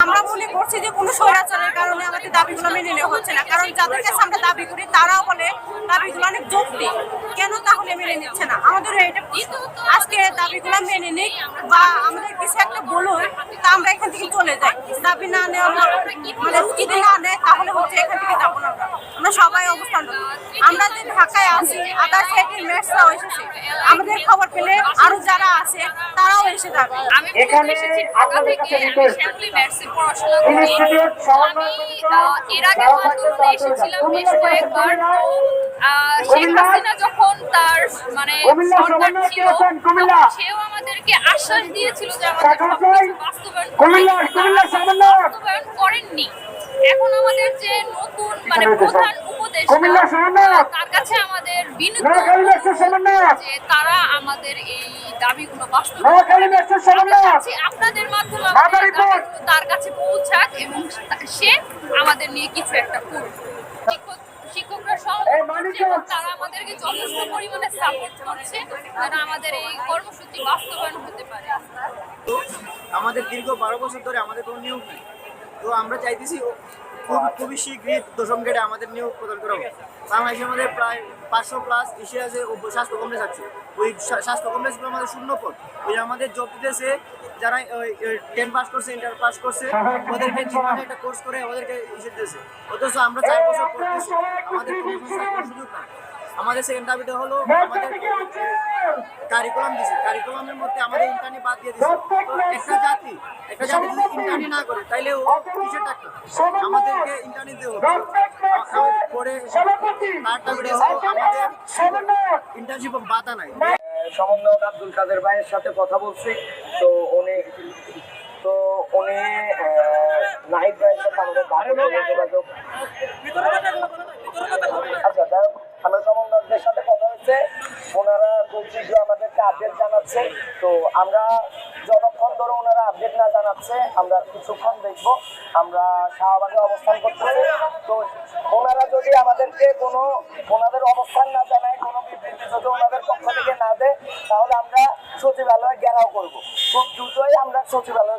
আমরা মনে করছি যে কোনো স্বৈরাচারের কারণে আমাদের দাবিগুলো মেনে নেওয়া হচ্ছে না। কারণ যাদের কাছে আমরা দাবি করি, তারাও বলে দাবিগুলো অনেক যৌক্তিক। কেন তাহলে মেনে নিচ্ছে না? আমাদের এটা আজকে দাবিগুলো মেনে নিক বা আমাদের কিছু একটা বলুন তা আমরা এখান থেকে চলে যাই। দাবি না নেওয়া মানে যদি না নেয় তাহলে হচ্ছে এখান থেকে যাব না আমরা। সবাই অবস্থান আমরা যে ঢাকায় আছি আদার সাইডের মেটসরাও এসেছে। আমাদের খবর পেলে আরও যারা আছে তারাও এসে যাবে। আমি এসেছি ঢাকা থেকে আমি শ্যামলী ম্যাথসে পড়াশোনা করি আমি এর আগে আন্দোলনে এসেছিলাম বেশ কয়েকবার। শেখ হাসিনা যখন তার মানে সরকার ছিল সেও আমাদেরকে আশ্বাস দিয়েছিল যে আমাদের সবকিছু বাস্তবায়ন করেননি। এখন আমাদের যে নতুন মানে প্রধান উপদেষ্টা তার কাছে আমাদের বিনীত যে তারা আমাদের এই দাবিগুলো বাস্তবায়ন আপনাদের মাধ্যমে তার কাছে পৌঁছাক এবং সে আমাদের নিয়ে কিছু একটা করুক। শিক্ষকরা তারা আমাদেরকে যথেষ্ট পরিমাণে সাপোর্ট করছে যেন আমাদের এই কর্মসূচি বাস্তবায়ন হতে পারে। তো আমাদের দীর্ঘ বারো বছর ধরে আমাদের কোনো নিয়োগ নেই তো আমরা চাইতেছি খুব খুবই শীঘ্রই দশম গ্রেডে আমাদের নিয়োগ প্রদান করা হবে। বাংলাদেশের মধ্যে প্রায় পাঁচশো প্লাস এশিয়াতে স্বাস্থ্য কমপ্লেক্স আছে, ওই স্বা- স্বাস্থ্য কমপ্লেক্সগুলো আমাদের শূন্য পদ। ওই আমাদের জব দিতেছে, যারা টেন পাস করছে ইন্টার পাস করছে, ওদেরকে জীবনে একটা কোর্স করে ওদেরকে ইসে দিতেছে। অথচ আমরা চার বছর পড়তেছি আমাদের সুযোগ নাই। আমাদের সেকেন্ড দাবিটা হলো আমাদের কারিকুলাম দিছে। কারিকুলামের মধ্যে আমাদের ইন্টারনি বাদ দিয়ে দিছে। একটা জাতি একটা জাতি যদি ইন্টারনি না করে তাইলে ও কিসের টাকা আমাদেরকে ইন্টারনি দেবো পরে তার দাবিটা আমাদের ইন্টার্নশিপ বাধা নাই। সমন্বয়ক আব্দুল কাদের ভাইয়ের সাথে কথা বলছি। তো উনি তো উনি নাহিদ ভাইয়ের সাথে আমাদের যোগাযোগ শীঘ্র আমাদেরকে আপডেট জানাচ্ছে। তো আমরা যতক্ষণ ধরে ওনারা আপডেট না জানাচ্ছে, আমরা কিছুক্ষণ দেখব। আমরা শাহবাগে অবস্থান করতেছি। তো ওনারা যদি আমাদেরকে কোনো, ওনাদের অবস্থান না জানায়, কোনো বিবৃতি যদি ওনাদের পক্ষ থেকে না দেয়, তাহলে আমরা সচিবালয়ে গেরাও করব। খুব দ্রুতই আমরা সচিবালয়ে